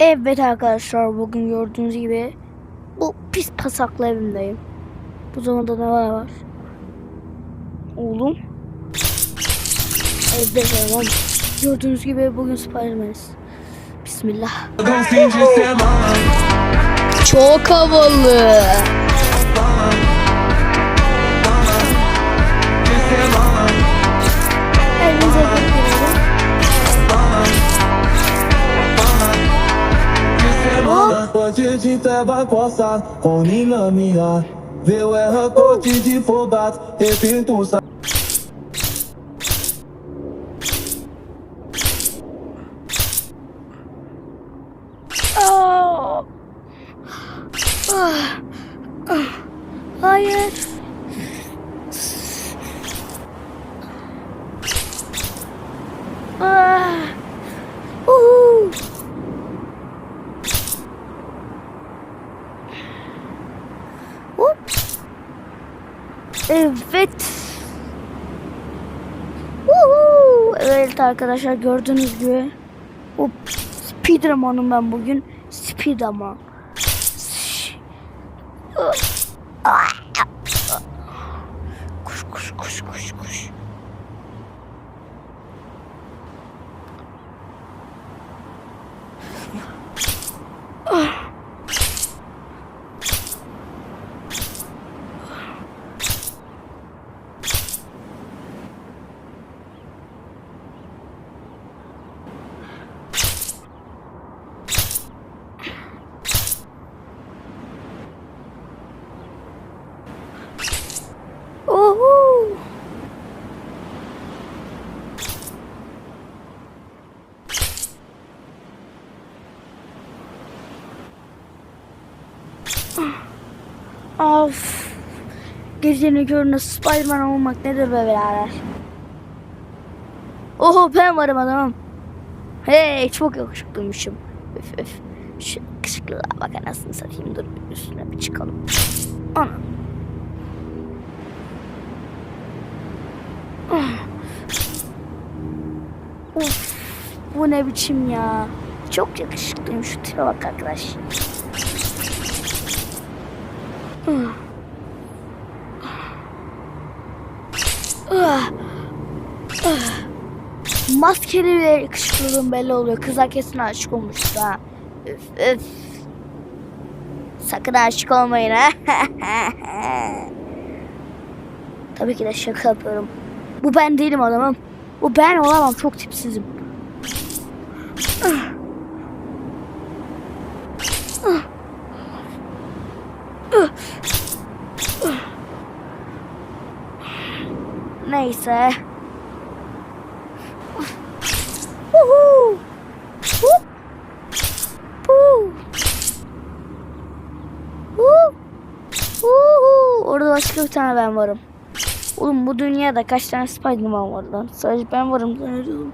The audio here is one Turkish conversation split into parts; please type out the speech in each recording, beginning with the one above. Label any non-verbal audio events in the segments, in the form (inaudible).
Evet arkadaşlar bugün gördüğünüz gibi bu pis pasaklı evimdeyim. Bu zamanda ne var var? Oğlum. Evde tamam. Gördüğünüz gibi bugün Spiderman'iz. Bismillah. Çok havalı. acreditava coça com Nina Mia. Veu erra corte de fobat, repinto sa. Oh. (sighs) (sighs) (sighs) Oh. Hayır. Evet arkadaşlar gördüğünüz gibi Hop. Spiderman'ım ben bugün. Spiderman. Of. Gecenin köründe Spiderman olmak nedir be birader? Oho ben varım adamım. Hey çok yakışıklıymışım. Öf öf. Şu yakışıklılığa bak anasını satayım dur üstüne bir çıkalım. Ana. Of, bu ne biçim ya. Çok yakışıklıyım şu tipe bak arkadaş. Maskeli ve yakışıklılığım belli oluyor. Kızlar kesin aşık olmuştur ha. Üf üf. Sakın aşık olmayın ha. (laughs) Tabii ki de şaka yapıyorum. Bu ben değilim adamım. Bu ben olamam. Çok tipsizim. Neyse. Uhu. Hup. Hu. Hu. Uhu. Orada başka bir tane ben varım. Oğlum bu dünyada kaç tane Spiderman var lan? Sadece ben varım zannediyordum.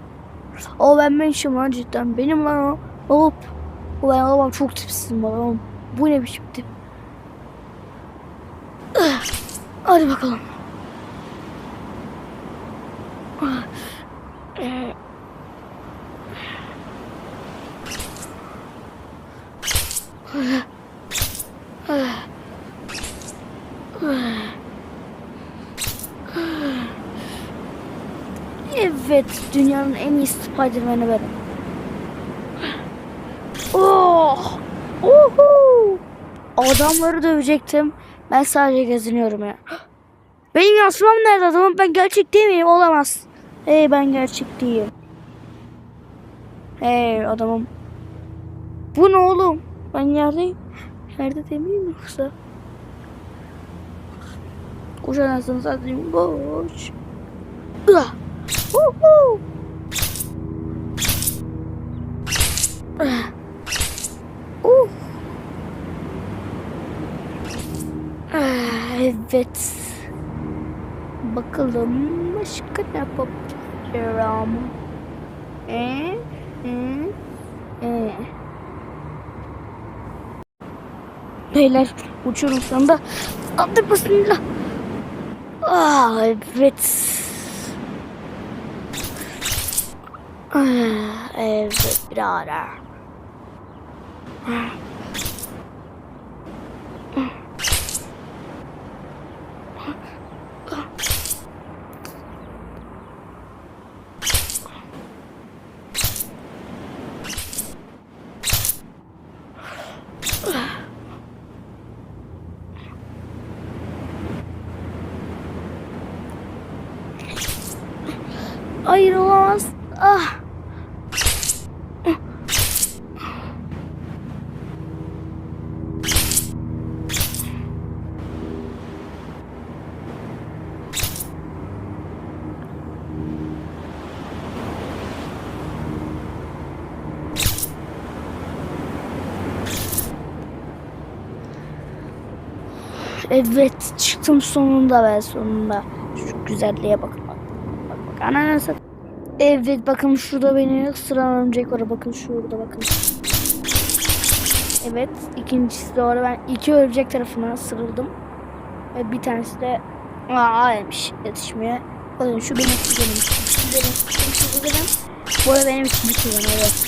O ben benmişim lan cidden. Benim lan o. Hop. O ben çok tipsizim lan. Bu ne biçim tip? Ah. Hadi bakalım. Evet, dünyanın en iyi Spiderman'i benim. Oh! Uhu! Adamları dövecektim. Ben sadece geziniyorum ya. (gasps) Benim yansımam nerede adamım? Ben gerçek değil miyim? Olamaz. Hey ben gerçek değilim. Hey adamım. Bu ne oğlum? Ben yerdeyim. Yerde değil yoksa? Koş anasını. Boş. Ah! Ah. Uh. Ah, evet. Bakalım başka ne yapabilirim? Ee, ee, ee. Beyler uçurum şu anda. Hadi bismillah. Ah evet. Ah, evet birader. Hayır. Ah. Evet çıktım sonunda ben sonunda. Şu güzelliğe bakın bak. Bak bak ananası. Evet bakın şurada beni ısıran örümcek var. Bakın şurada bakın. Evet ikincisi doğru ben iki örümcek tarafından ısırıldım. Ve bir tanesi de A'ymış yetişmeye. Bakın şu benim kuzenim. Şu kuzenim. Bu arada benim ikinci kuzenim evet.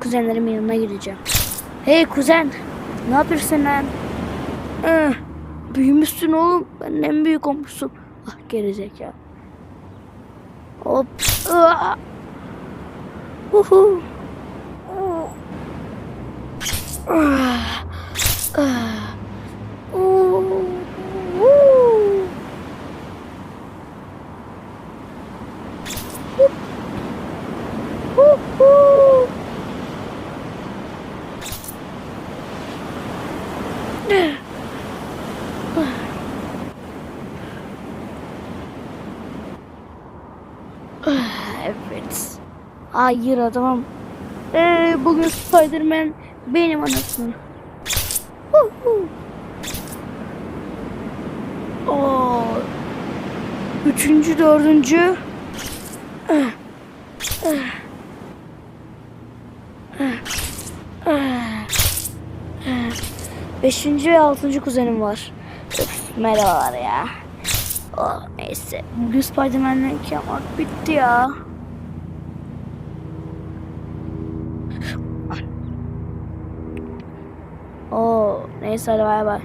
Kuzenlerimin yanına gideceğim. Hey kuzen. Ne yapıyorsun lan? Eh, büyümüşsün oğlum. Benden büyük olmuşsun. Ah gerizekalı. Hop. Ah. Uhu. Ah. Ah. Uhu. Hup. Huhu. (sighs) Evet. Hayır adamım. Ee, bugün Spiderman benim anasını. Üçüncü, dördüncü. Beşinci ve altıncı kuzenim var. Öf, merhabalar ya. Oh, neyse. Bugün Spiderman'le yapmak bitti ya. Oo, neyse hadi bay bay.